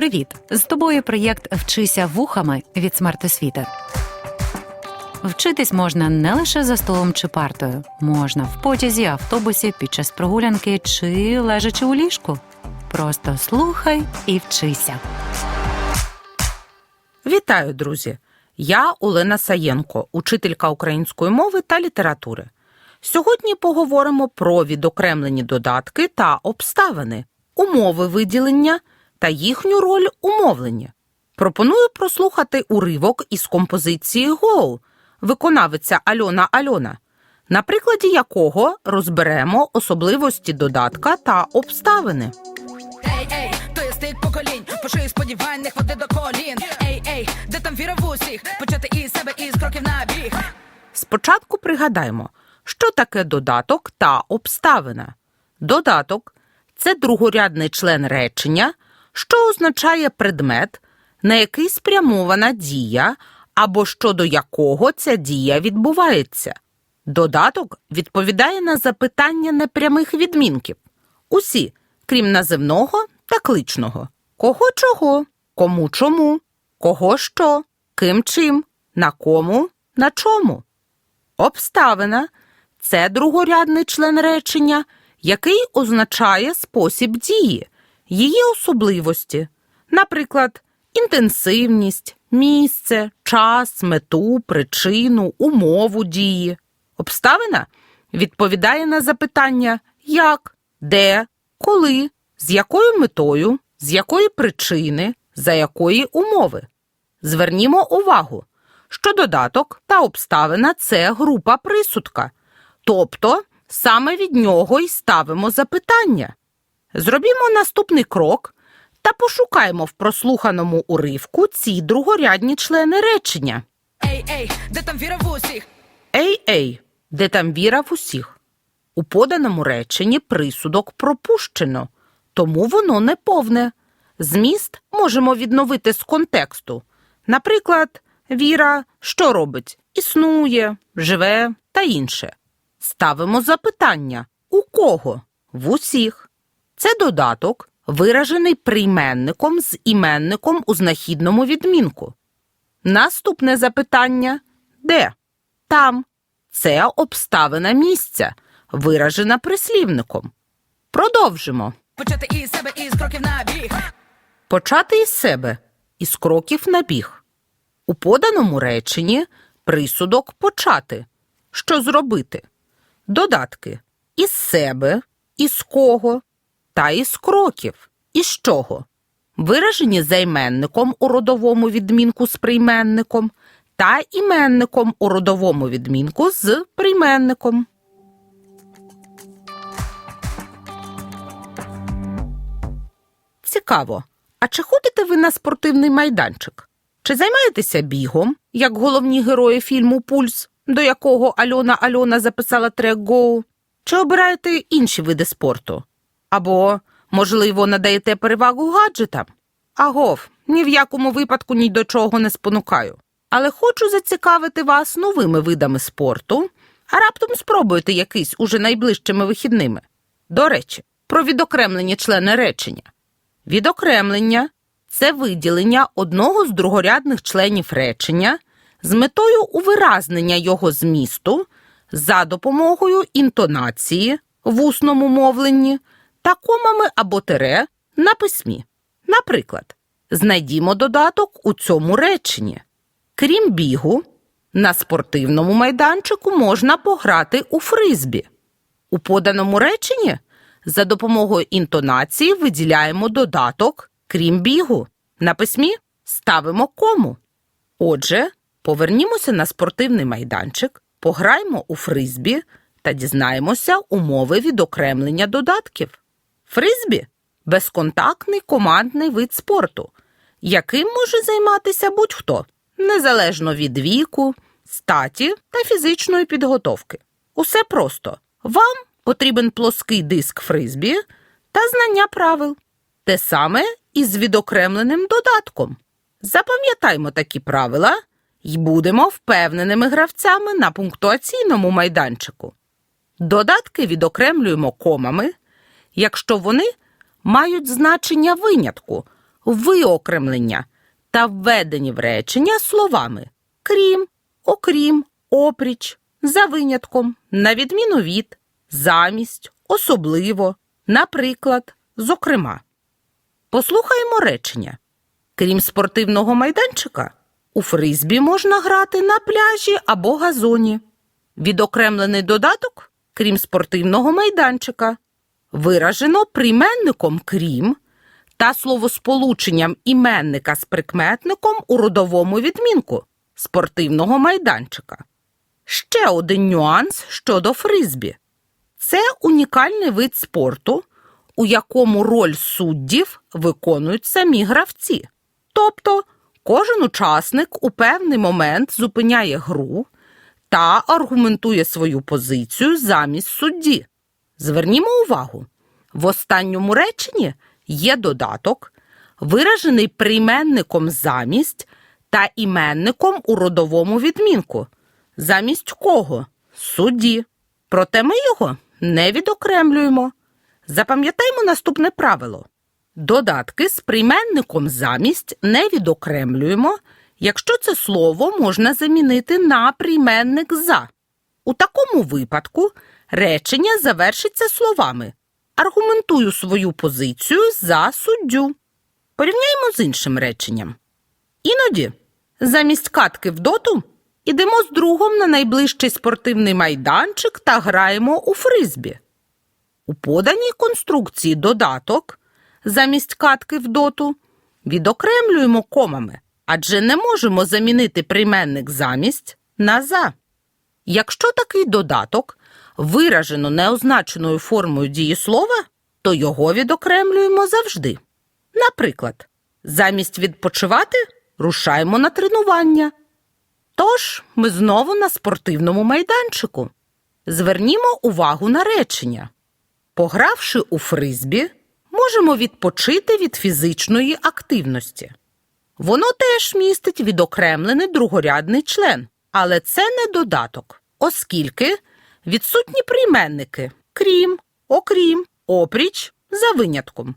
Привіт! З тобою проєкт Вчися вухами від смертосвіти. Вчитись можна не лише за столом чи партою, можна в потязі, автобусі, під час прогулянки чи лежачи у ліжку. Просто слухай і вчися. Вітаю, друзі! Я Олена Саєнко, учителька української мови та літератури. Сьогодні поговоримо про відокремлені додатки та обставини, умови виділення та їхню роль у мовленні. Пропоную прослухати уривок із композиції «Гоу» виконавиця Альона Альона, на прикладі якого розберемо особливості додатка та обставини. Ей, ей, то є стик поколінь, пошиї сподівань, не ходи до колін. Ей, ей, де там віра в усіх, почати із себе із кроків на біг. Спочатку пригадаємо, що таке додаток та обставина. Додаток це другорядний член речення, що означає предмет, на який спрямована дія або щодо якого ця дія відбувається. Додаток відповідає на запитання непрямих відмінків. Усі, крім називного та кличного. Кого чого, кому чому, кого що, ким чим, на кому, на чому. Обставина це другорядний член речення, який означає спосіб дії, її особливості, наприклад, інтенсивність, місце, час, мету, причину, умову дії. Обставина відповідає на запитання як, де, коли, з якою метою, з якої причини, за якої умови. Звернімо увагу, що додаток та обставина це група присудка, тобто саме від нього й ставимо запитання. Зробімо наступний крок та пошукаємо в прослуханому уривку ці другорядні члени речення. Ей, ей, де там віра в усіх. Ей, ей, де там віра в усіх. У поданому реченні присудок пропущено, тому воно не повне. Зміст можемо відновити з контексту. Наприклад, віра що робить? Існує, живе та інше. Ставимо запитання у кого? В усіх. Це додаток, виражений прийменником з іменником у знахідному відмінку. Наступне запитання де? Там. Це обставина місця, виражена прислівником. Продовжимо. Почати із себе із кроків на біг. Почати із себе, із кроків на біг. У поданому реченні присудок почати. Що зробити? Додатки із себе, із кого та із кроків. Із чого? Виражені займенником у родовому відмінку з прийменником та іменником у родовому відмінку з прийменником. Цікаво. А чи ходите ви на спортивний майданчик? Чи займаєтеся бігом, як головні герої фільму Пульс, до якого Альона Альона записала трек «Гоу»? Чи обираєте інші види спорту? Або, можливо, надаєте перевагу гаджетам? Агов, ні в якому випадку ні до чого не спонукаю. Але хочу зацікавити вас новими видами спорту, а раптом спробуйте якийсь уже найближчими вихідними. До речі, про відокремлені члени речення. Відокремлення це виділення одного з другорядних членів речення з метою увиразнення його змісту за допомогою інтонації в усному мовленні та комами або тире на письмі. Наприклад, знайдімо додаток у цьому реченні. Крім бігу, на спортивному майданчику можна пограти у фризбі. У поданому реченні за допомогою інтонації виділяємо додаток крім бігу. На письмі ставимо кому. Отже, повернімося на спортивний майданчик, пограємо у фризбі та дізнаємося умови відокремлення додатків. Фризбі безконтактний командний вид спорту, яким може займатися будь-хто, незалежно від віку, статі та фізичної підготовки. Усе просто. Вам потрібен плоский диск фризбі та знання правил. Те саме і з відокремленим додатком. Запам'ятаймо такі правила і будемо впевненими гравцями на пунктуаційному майданчику. Додатки відокремлюємо комами, якщо вони мають значення винятку виокремлення та введені в речення словами крім, окрім, опріч, за винятком, на відміну від, замість, особливо, наприклад, зокрема. Послухаємо речення. Крім спортивного майданчика, у фризбі можна грати на пляжі або газоні. Відокремлений додаток, крім спортивного майданчика, виражено прийменником крім та словосполученням іменника з прикметником у родовому відмінку спортивного майданчика. Ще один нюанс щодо фризбі. Це унікальний вид спорту, у якому роль суддів виконують самі гравці. Тобто кожен учасник у певний момент зупиняє гру та аргументує свою позицію замість судді. Звернімо увагу, в останньому реченні є додаток, виражений прийменником замість та іменником у родовому відмінку. Замість кого? Судді. Проте ми його не відокремлюємо. Запам'ятаймо наступне правило. Додатки з прийменником замість не відокремлюємо, якщо це слово можна замінити на прийменник за. У такому випадку речення завершиться словами Аргументую свою позицію за суддю. Порівняємо з іншим реченням. Іноді, замість катки в доту, ідемо з другом на найближчий спортивний майданчик та граємо у фризбі. У поданій конструкції додаток замість катки в доту відокремлюємо комами, адже не можемо замінити прийменник замість на за. Якщо такий додаток виражено неозначеною формою дієслова, то його відокремлюємо завжди. Наприклад, замість відпочивати рушаємо на тренування. Тож ми знову на спортивному майданчику. Звернімо увагу на речення. Погравши у фризбі, можемо відпочити від фізичної активності. Воно теж містить відокремлений другорядний член, але це не додаток, оскільки відсутні прийменники крім, окрім, опріч за винятком.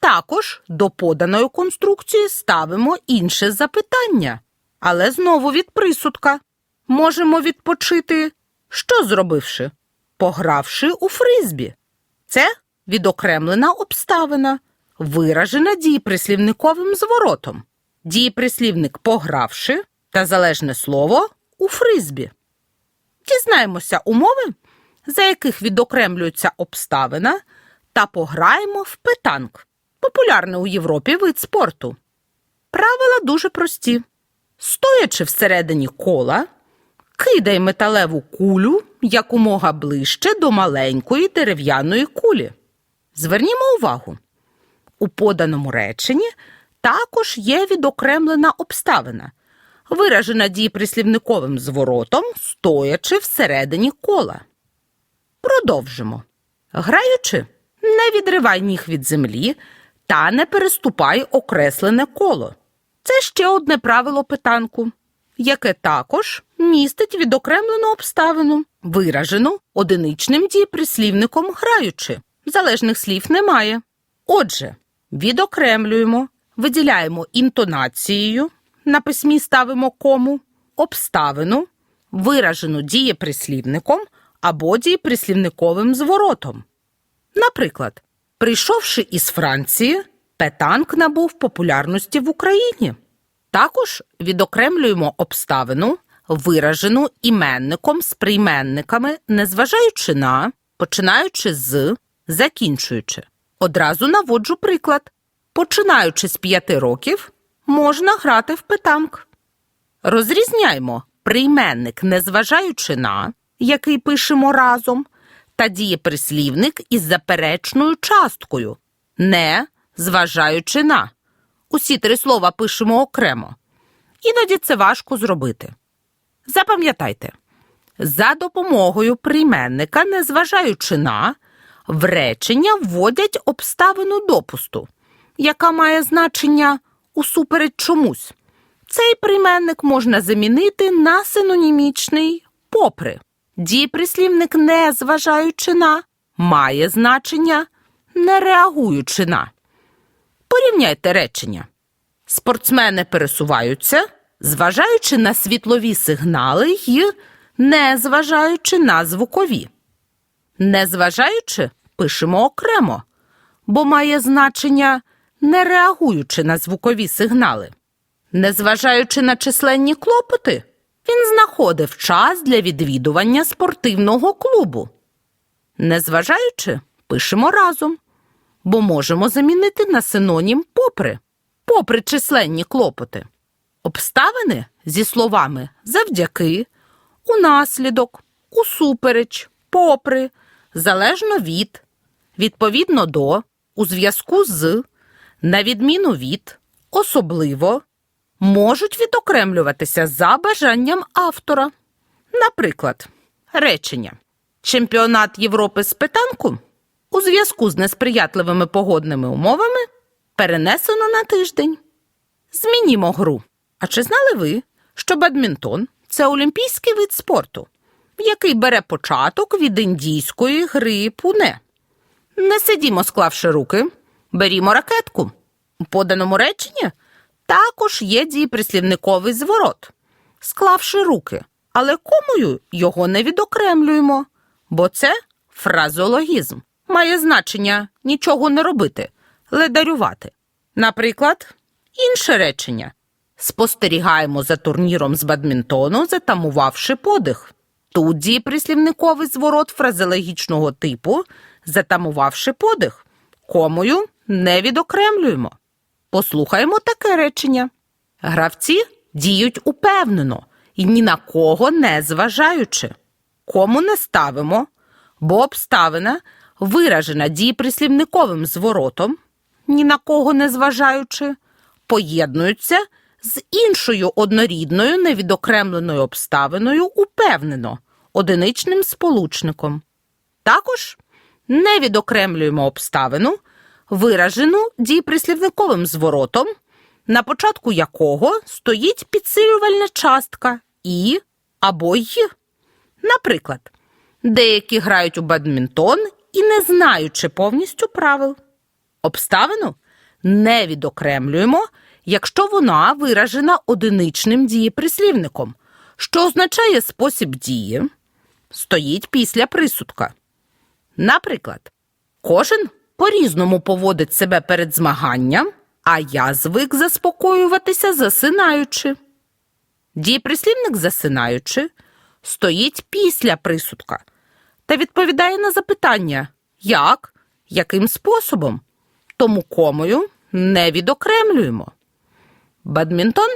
Також до поданої конструкції ставимо інше запитання, але знову від присудка. Можемо відпочити, що зробивши? Погравши у фризбі. Це відокремлена обставина, виражена дієприслівниковим зворотом. Дієприслівник погравши та залежне слово у фризбі. Дізнаємося умови, за яких відокремлюється обставина, та пограємо в питанк, популярний у Європі вид спорту. Правила дуже прості. Стоячи всередині кола, кидай металеву кулю якомога ближче до маленької дерев'яної кулі. Звернімо увагу. У поданому реченні також є відокремлена обставина, виражена дієприслівниковим зворотом, стоячи всередині кола. Продовжимо. Граючи, не відривай ніг від землі та не переступай окреслене коло. Це ще одне правило питанку, яке також містить відокремлену обставину, виражену одиничним дієприслівником граючи. Залежних слів немає. Отже, відокремлюємо, виділяємо інтонацією, на письмі ставимо кому, обставину, виражену дієприслівником або дієприслівниковим зворотом. Наприклад, прийшовши із Франції, петанк набув популярності в Україні. Також відокремлюємо обставину, виражену іменником з прийменниками, незважаючи на, починаючи з, закінчуючи. Одразу наводжу приклад. Починаючи з п'яти років, можна грати в петанк. Розрізняймо прийменник, незважаючи на, який пишемо разом, та дієприслівник із заперечною часткою, не зважаючи на. Усі три слова пишемо окремо. Іноді це важко зробити. Запам'ятайте, за допомогою прийменника, незважаючи на, в речення вводять обставину допусту, яка має значення усупереч чомусь. Цей прийменник можна замінити на синонімічний попри. Дієприслівник не зважаючи на має значення не реагуючи на. Порівняйте речення. Спортсмени пересуваються, зважаючи на світлові сигнали й не зважаючи на звукові. Незважаючи пишемо окремо, бо має значення не реагуючи на звукові сигнали. Незважаючи на численні клопоти, він знаходив час для відвідування спортивного клубу. Незважаючи, пишемо разом, бо можемо замінити на синонім попри, попри численні клопоти. Обставини зі словами завдяки, унаслідок, усупереч, попри, залежно від, відповідно до, у зв'язку з, на відміну від, особливо, можуть відокремлюватися за бажанням автора. Наприклад, речення Чемпіонат Європи з питанку у зв'язку з несприятливими погодними умовами перенесено на тиждень. Змінімо гру. А чи знали ви, що бадмінтон це олімпійський вид спорту, який бере початок від індійської гри пуне? Не сидімо, склавши руки, берімо ракетку. У поданому реченні також є дієприслівниковий зворот, склавши руки, але комою його не відокремлюємо, бо це фразеологізм. Має значення нічого не робити, ледарювати. Наприклад, інше речення. Спостерігаємо за турніром з бадмінтону, затамувавши подих. Тут дієприслівниковий зворот фразеологічного типу, затамувавши подих. Комою не відокремлюємо. Послухаємо таке речення. Гравці діють упевнено і ні на кого не зважаючи. Кому не ставимо, бо обставина, виражена дієприслівниковим зворотом, ні на кого не зважаючи, поєднуються з іншою однорідною невідокремленою обставиною упевнено, одиничним сполучником. Також не відокремлюємо обставину, виражену дієприслівниковим зворотом, на початку якого стоїть підсилювальна частка і або й. Наприклад, деякі грають у бадмінтон і не знаючи повністю правил. Обставину не відокремлюємо, якщо вона виражена одиничним дієприслівником, що означає спосіб дії, стоїть після присудка. Наприклад, кожен по-різному поводить себе перед змаганням, а я звик заспокоюватися засинаючи. Дієприслівник засинаючи стоїть після присудка та відповідає на запитання як, яким способом, тому комою не відокремлюємо. Бадмінтон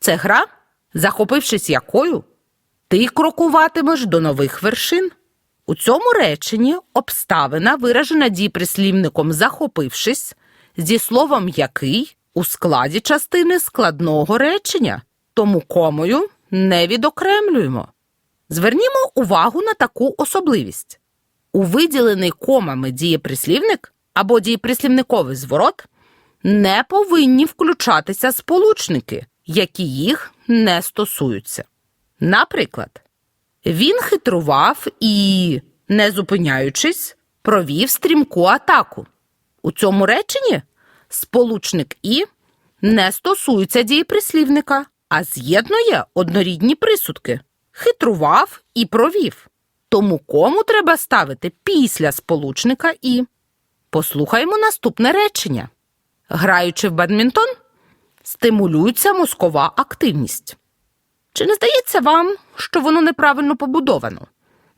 це гра, захопившись якою, ти крокуватимеш до нових вершин. У цьому реченні обставина виражена дієприслівником захопившись зі словом який у складі частини складного речення, тому комою не відокремлюємо. Звернімо увагу на таку особливість. У виділений комами дієприслівник або дієприслівниковий зворот не повинні включатися сполучники, які їх не стосуються. Наприклад, він хитрував і, не зупиняючись, провів стрімку атаку. У цьому реченні сполучник і не стосується дієприслівника, а з'єднує однорідні присудки хитрував і провів. Тому кому треба ставити після сполучника і. Послухаймо наступне речення. Граючи в бадмінтон, стимулюється мозкова активність. Чи не здається вам, що воно неправильно побудовано?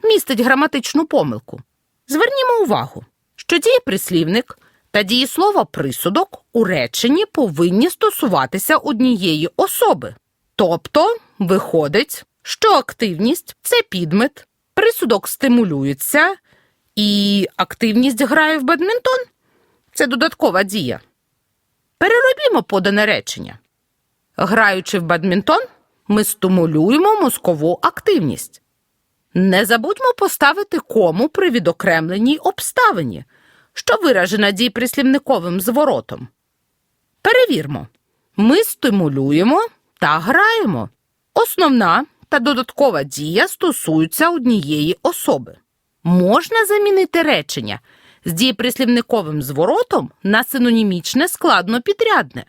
Містить граматичну помилку. Звернімо увагу, що дієприслівник та дієслово присудок у реченні повинні стосуватися однієї особи. Тобто, виходить, що активність це підмет, присудок стимулюється, і активність грає в бадмінтон це додаткова дія. Переробімо подане речення. Граючи в бадмінтон, ми стимулюємо мозкову активність. Не забудьмо поставити кому при відокремленій обставині, що виражена дієприслівниковим зворотом. Перевірмо. Ми стимулюємо та граємо. Основна та додаткова дія стосуються однієї особи. Можна замінити речення з дієприслівниковим зворотом на синонімічне складно підрядне.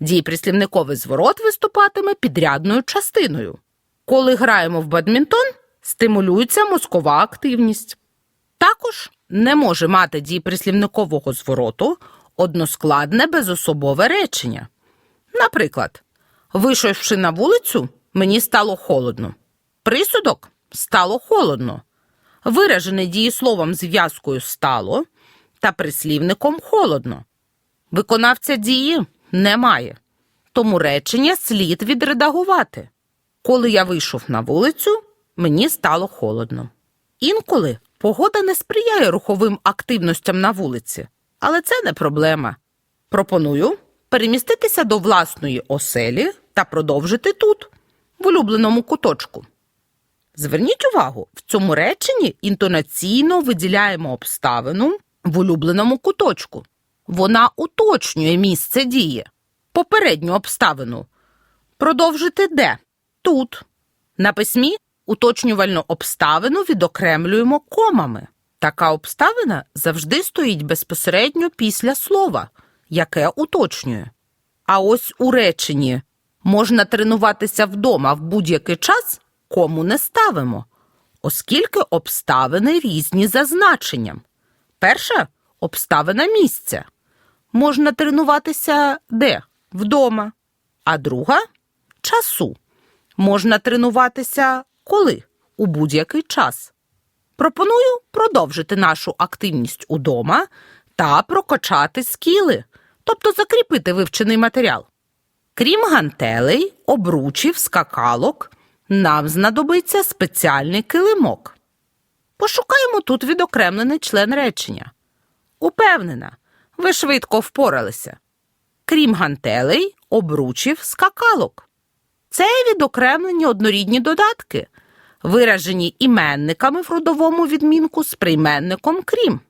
Дієприслівниковий зворот виступатиме підрядною частиною. Коли граємо в бадмінтон, стимулюється мозкова активність. Також не може мати дієприслівникового звороту односкладне безособове речення. Наприклад, вийшовши на вулицю, мені стало холодно. Присудок стало холодно. Виражений дієсловом зв'язкою стало та прислівником холодно. Виконавця дії немає, тому речення слід відредагувати. Коли я вийшов на вулицю, мені стало холодно. Інколи погода не сприяє руховим активностям на вулиці, але це не проблема. Пропоную переміститися до власної оселі та продовжити тут, в улюбленому куточку. Зверніть увагу, в цьому реченні інтонаційно виділяємо обставину в улюбленому куточку. Вона уточнює місце дії. Попередню обставину. Продовжити де? Тут. На письмі уточнювальну обставину відокремлюємо комами. Така обставина завжди стоїть безпосередньо після слова, яке уточнює. А ось у реченні можна тренуватися вдома в будь-який час, кому не ставимо, оскільки обставини різні за значенням. Перша обставина місця. Можна тренуватися де? Вдома. А друга часу. Можна тренуватися коли? У будь-який час. Пропоную продовжити нашу активність удома та прокачати скіли, тобто закріпити вивчений матеріал. Крім гантелей, обручів, скакалок, нам знадобиться спеціальний килимок. Пошукаємо тут відокремлений член речення. Упевнена, ви швидко впоралися. Крім гантелей, обручів, скакалок. Це відокремлені однорідні додатки, виражені іменниками в родовому відмінку з прийменником крім.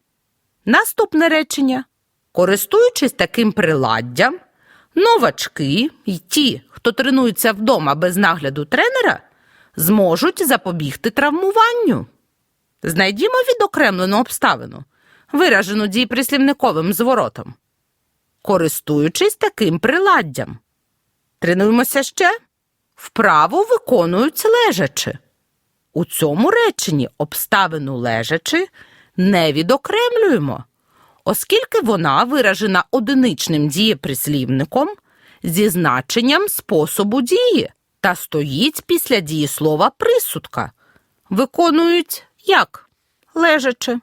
Наступне речення. Користуючись таким приладдям, новачки й ті, хто тренується вдома без нагляду тренера, зможуть запобігти травмуванню. Знайдімо відокремлену обставину, виражену дієприслівниковим зворотом. Користуючись таким приладдям. Тренуємося ще. Вправо виконують лежачи. У цьому реченні обставину лежачи не відокремлюємо, оскільки вона виражена одиничним дієприслівником зі значенням способу дії та стоїть після дієслова присудка. Виконують як? Лежачи.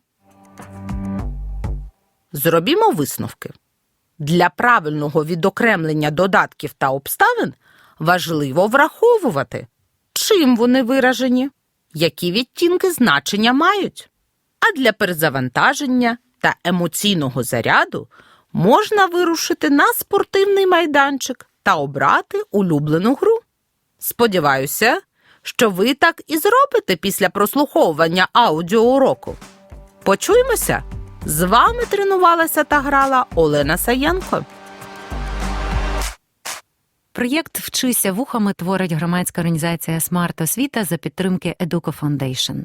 Зробімо висновки. Для правильного відокремлення додатків та обставин важливо враховувати, чим вони виражені, які відтінки значення мають. А для перезавантаження та емоційного заряду можна вирушити на спортивний майданчик та обрати улюблену гру. Сподіваюся, що ви так і зробите після прослуховування аудіоуроку. Почуємося! З вами тренувалася та грала Олена Саєнко. Проєкт Вчися вухами творить громадська організація Смарт Освіта за підтримки Educo Foundation.